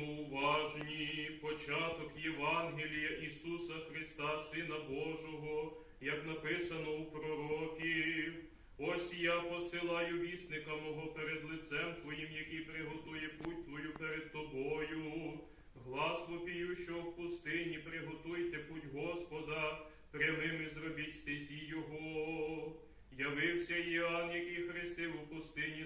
Будьмо уважні, початок Євангелія Ісуса Христа, Сина Божого, як написано у пророків. Ось я посилаю вісника мого перед лицем Твоїм, який приготує путь Твою перед Тобою. Глас вопію, що в пустині приготуйте путь Господа, прямими зробіть стезі Його. Явився Іоанн, який хрестив у пустині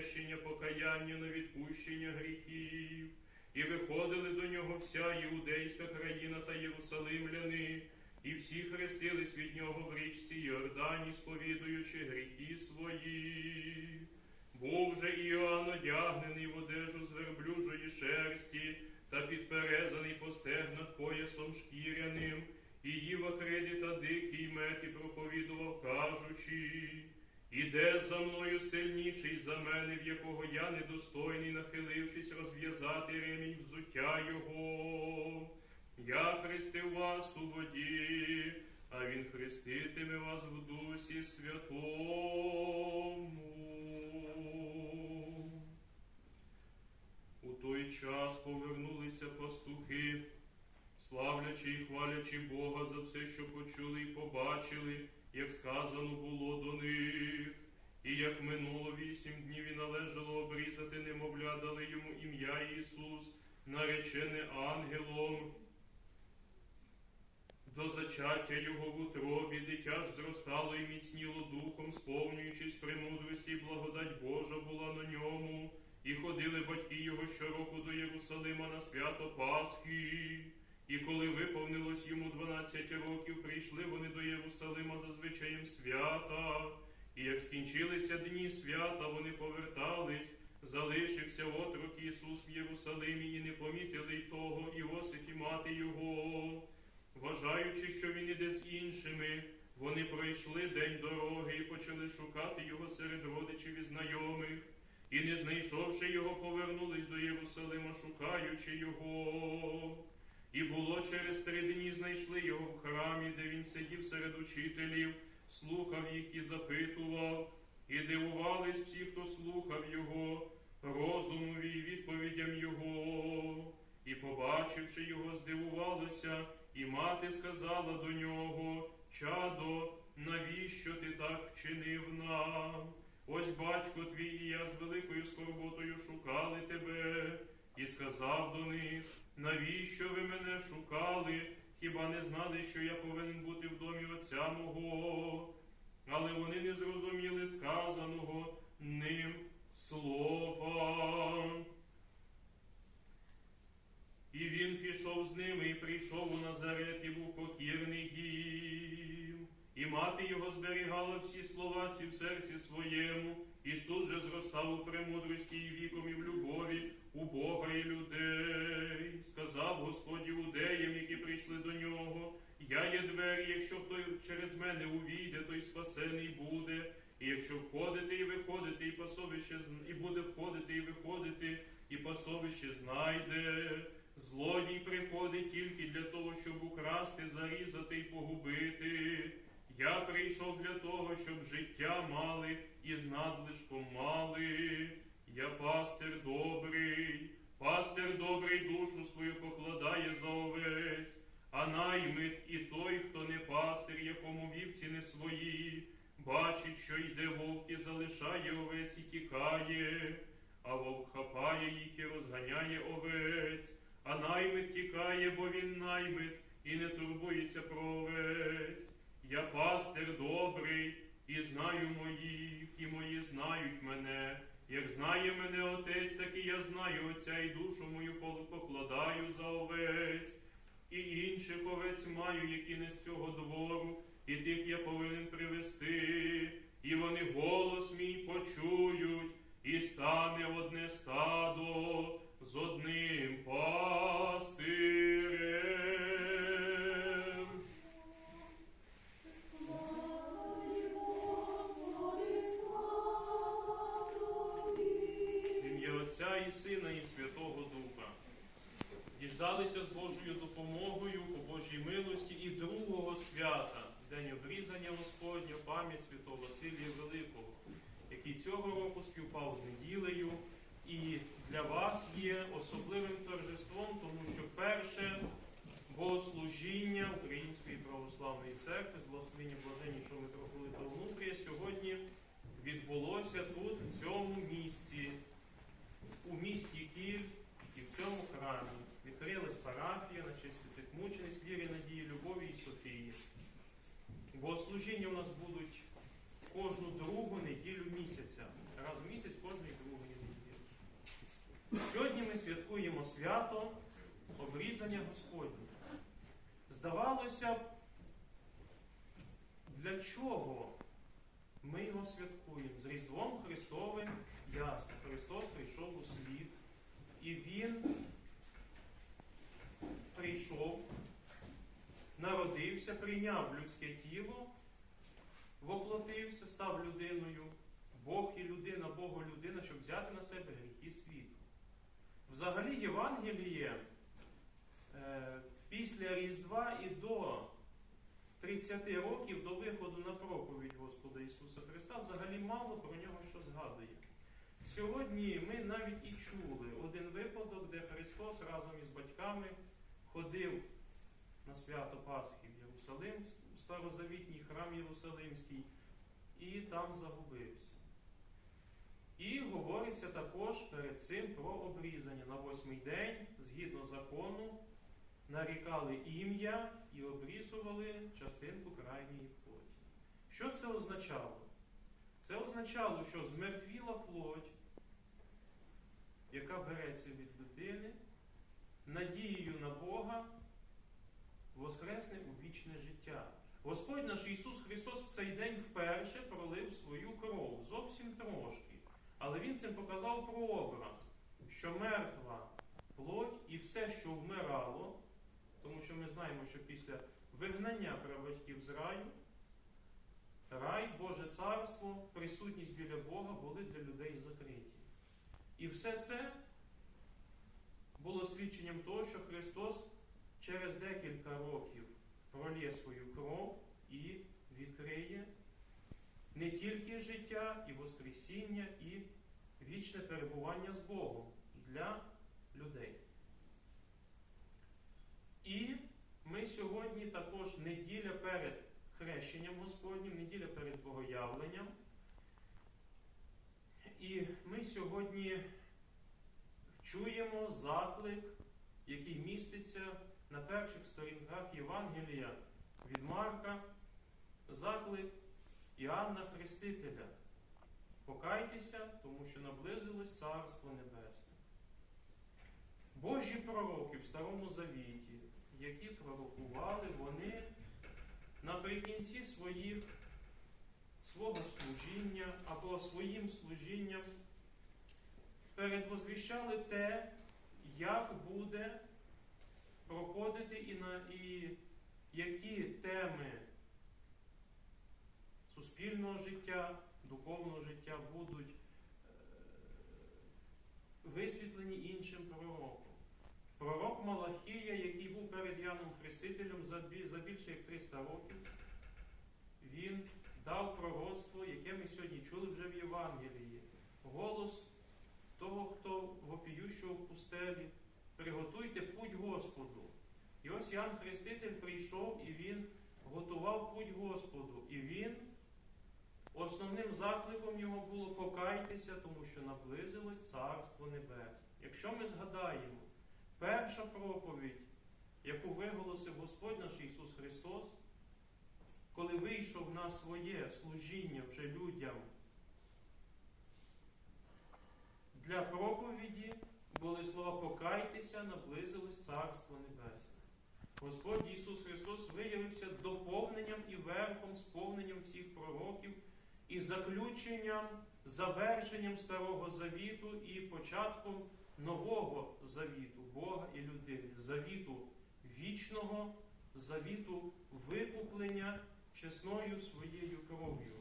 хрещення, покаяння на відпущення гріхів. І виходили до нього вся іудейська країна та єрусалимляни, і всі хрестились від нього в річці Йордані, сповідуючи гріхи свої. Був же Іоанн одягнений в одежу з верблюжої шерсті та підперезаний по стегнах поясом шкіряним, і їв акриди та дикий мед і проповідував, кажучи, Іде за мною сильніший за мене, в якого я недостойний, нахилившись, розв'язати ремінь взуття його. Я хрестив вас у воді, а він хреститиме вас в Дусі Святому. У той час повернулися пастухи, славлячи і хвалячи Бога за все, що почули і побачили, як сказано було до них. І як минуло вісім днів і належало обрізати немовля, дали йому ім'я Ісус, наречене ангелом. До зачаття його в утробі дитя ж зростало і міцніло духом, сповнюючись премудрості, і благодать Божа була на ньому, і ходили батьки його щороку до Єрусалима на свято Пасхи. І коли виповнилось йому дванадцять років, прийшли вони до Єрусалима за звичаєм свята. І як скінчилися дні свята, вони повертались, залишився отрок Ісус в Єрусалимі, і не помітили й того Іосиф і мати його. Вважаючи, що він іде з іншими, вони пройшли день дороги і почали шукати його серед родичів і знайомих, і, не знайшовши його, повернулись до Єрусалима, шукаючи його. І було через три дні знайшли його в храмі, де він сидів серед учителів, слухав їх і запитував, і дивувались всі, хто слухав його, розумові і відповідям його. І, побачивши його, здивувалася, і мати сказала до нього, чадо, навіщо ти так вчинив нам? Ось батько твій і я з великою скорботою шукали тебе, і сказав до них, навіщо ви мене шукали? Хіба не знали, що я повинен бути в домі отця мого? Але вони не зрозуміли сказаного ним слова. І він пішов з ними і прийшов у Назарет, і був покірний їм. І мати його зберігала всі слова сі в серці своєму. Ісус же зростав у премудрості і віком, і в любові у Бога і людей. Сказав Господь іудеям, які прийшли до нього. Я є двері, якщо хто через мене увійде, той спасений буде. І якщо входити і виходити, і пасовище і буде входити і виходити, і пасовище знайде. Злодій приходить тільки для того, щоб украсти, зарізати і погубити. Я прийшов для того, щоб життя мали і з надлишком мали. Я пастир добрий, пастир добрий душу свою покладає за овець, а наймит і той, хто не пастир, якому вівці не свої, бачить, що йде вовк і залишає овець і тікає, а вовк хапає їх і розганяє овець, а наймит тікає, бо він наймит, і не турбується про овець. Я пастир добрий, і знаю моїх, і мої знають мене. Як знає мене отець, так і я знаю отця, і душу мою покладаю за овець. І інших овець маю, які не з цього двору, і тих я повинен привести, і вони голос мій почують, і стане одне стадо з одним пастирем. Діждалися з Божою допомогою по Божій милості і другого свята, День обрізання Господня, пам'ять святого Василія Великого, який цього року співпав з неділею і для вас є особливим торжеством, тому що перше Богослужіння Української православної церкви з благословенням блаженнішого митрополита Онуфрія сьогодні відбулося тут, в цьому місті, у місті Київ і в цьому храмі. Відкрилась парафія на честь святих мучениць віри, надії, любові і Софії. Богослужіння у нас будуть кожну другу неділю місяця. Раз в місяць кожної другої неділі. Сьогодні ми святкуємо свято обрізання Господнє. Здавалося б, для чого ми його святкуємо? З Різдвом Христовим ясно. Христос прийшов у світ, і Він прийшов, народився, прийняв людське тіло, воплотився, став людиною. Бог і людина, Богу людина, щоб взяти на себе гріхи світу. Взагалі Євангеліє е, після Різдва і до 30 років до виходу на проповідь Господа Ісуса Христа взагалі мало про нього що згадує. Сьогодні ми навіть і чули один випадок, де Христос разом із батьками ходив на свято Пасхи в Єрусалим, в старозавітній храм Єрусалимський, і там загубився. І говориться також перед цим про обрізання. На восьмий день, згідно закону, нарікали ім'я і обрізували частинку крайньої плоті. Що це означало? Це означало, що змертвіла плоть, яка береться від людини, надією на Бога, воскресне у вічне життя. Господь наш Ісус Христос в цей день вперше пролив свою кров, зовсім трошки. Але Він цим показав прообраз, що мертва плоть і все, що вмирало, тому що ми знаємо, що після вигнання прабатьків з раю, рай, Боже царство, присутність біля Бога були для людей закриті. І все це було свідченням того, що Христос через декілька років пролє свою кров і відкриє не тільки життя і Воскресіння, і вічне перебування з Богом для людей. І ми сьогодні також неділя перед хрещенням Господнім, неділя перед Богоявленням. І ми сьогодні чуємо заклик, який міститься на перших сторінках Євангелія від Марка, заклик Іоанна Хрестителя. Покайтеся, тому що наблизилось Царство Небесне. Божі пророки в Старому Завіті, які пророкували, вони наприкінці своїх, свого служіння або своїм служінням передвозвіщали те, як буде проходити і, на, і які теми суспільного життя, духовного життя будуть е, висвітлені іншим пророком. Пророк Малахія, який був перед Яном Хрестителем за більше як 300 років, він дав пророцтво, яке ми сьогодні чули вже в Євангелії. Голос того, хто вопіющого в пустелі, приготуйте путь Господу. І ось Ян Хреститель прийшов і він готував путь Господу. І він Основним закликом його було покайтеся, тому що наблизилось Царство Небесне. Якщо ми згадаємо, перша проповідь, яку виголосив Господь наш Ісус Христос, коли вийшов на своє служіння вже людям для проповіді, були слова покайтеся, наблизилось Царство Небесне. Господь Ісус Христос виявився доповненням і верхом, сповненням всіх пророків і заключенням, завершенням Старого Завіту і початком нового завіту Бога і людини, завіту вічного, завіту викуплення чесною своєю кров'ю.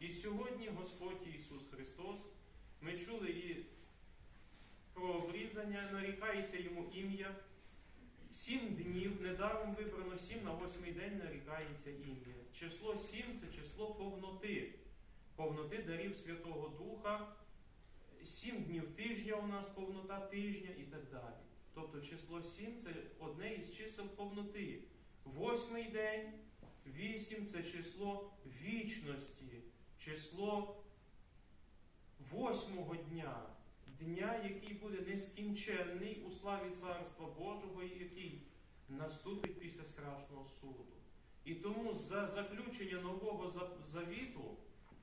І сьогодні Господь Ісус Христос, ми чули і про обрізання, нарікається йому ім'я. Сім днів, недаром вибрано сім, на восьмий день нарікається ім'я. Число сім це число повноти, повноти дарів Святого Духа. Сім днів тижня у нас повнота тижня і так далі. Тобто число 7 це одне із чисел повноти. Восьмий день, 8 це число вічності, число восьмого дня, дня, який буде нескінченний у славі Царства Божого, який наступить після страшного суду. І тому за заключення нового завіту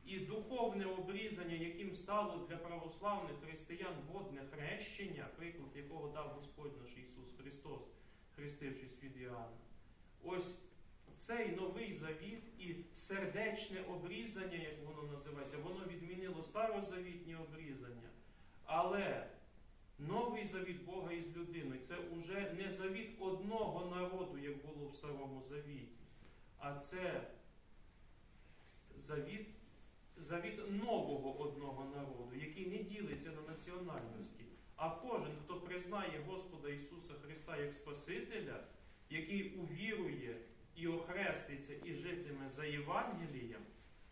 і духовне обрізання, яким стало для православних християн водне хрещення, приклад якого дав Господь наш Ісус Христос, хрестившись від Іоанна. Ось цей новий завіт і сердечне обрізання, як воно називається, воно відмінило старозавітні обрізання. Але новий завіт Бога із людиною це уже не завіт одного народу, як було в Старому Завіті, а це завіт, завіт нового одного народу, який не ділиться на національності. А кожен, хто признає Господа Ісуса Христа як Спасителя, який увірує і охреститься, і житиме за Євангелієм,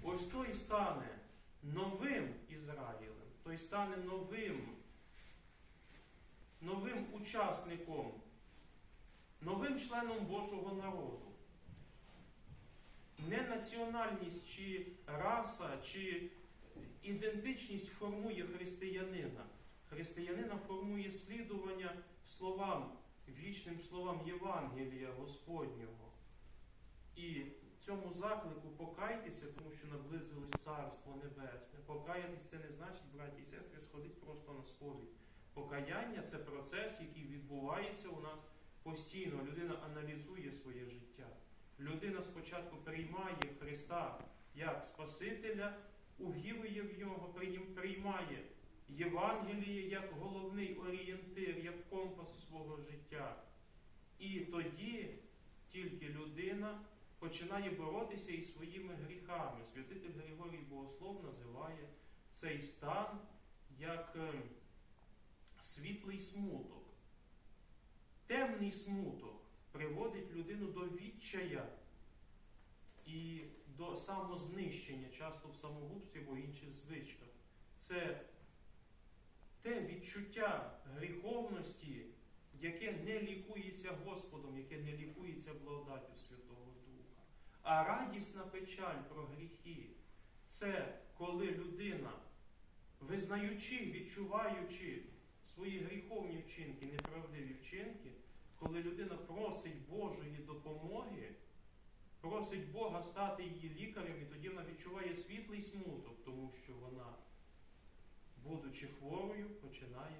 ось той стане новим Ізраїлем, той стане новим, новим учасником, новим членом Божого народу. Не національність чи раса, чи ідентичність формує християнина. Християнина формує слідування словам, вічним словам Євангелія Господнього. І цьому заклику покайтеся, тому що наблизилось Царство Небесне. Покаятись це не значить, браті і сестри, сходить просто на сповідь. Покаяння це процес, який відбувається у нас постійно. Людина аналізує своє життя. Людина спочатку приймає Христа як Спасителя, увірує в нього, приймає Євангеліє як головний орієнтир, як компас свого життя. І тоді тільки людина починає боротися із своїми гріхами. Святитель Григорій Богослов називає цей стан як ем, світлий смуток. Темний смуток приводить людину до відчая і до самознищення, часто в самогубстві або інших звичках. Це те відчуття гріховності, яке не лікується Господом, яке не лікується благодаттю Святого. А радісна печаль про гріхи це коли людина, визнаючи, відчуваючи свої гріховні вчинки, неправдиві вчинки, коли людина просить Божої допомоги, просить Бога стати її лікарем, і тоді вона відчуває світлий смуток, тому що вона, будучи хворою, починає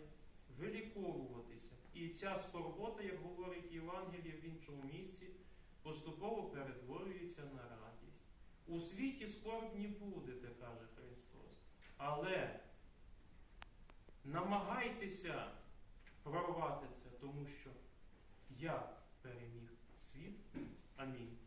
виліковуватися. І ця скорбота, як говорить Євангеліє в іншому місці, поступово перетворюється на радість. У світі скорбні будете, каже Христос. Але намагайтеся прорвати це, тому що я переміг світ. Амінь.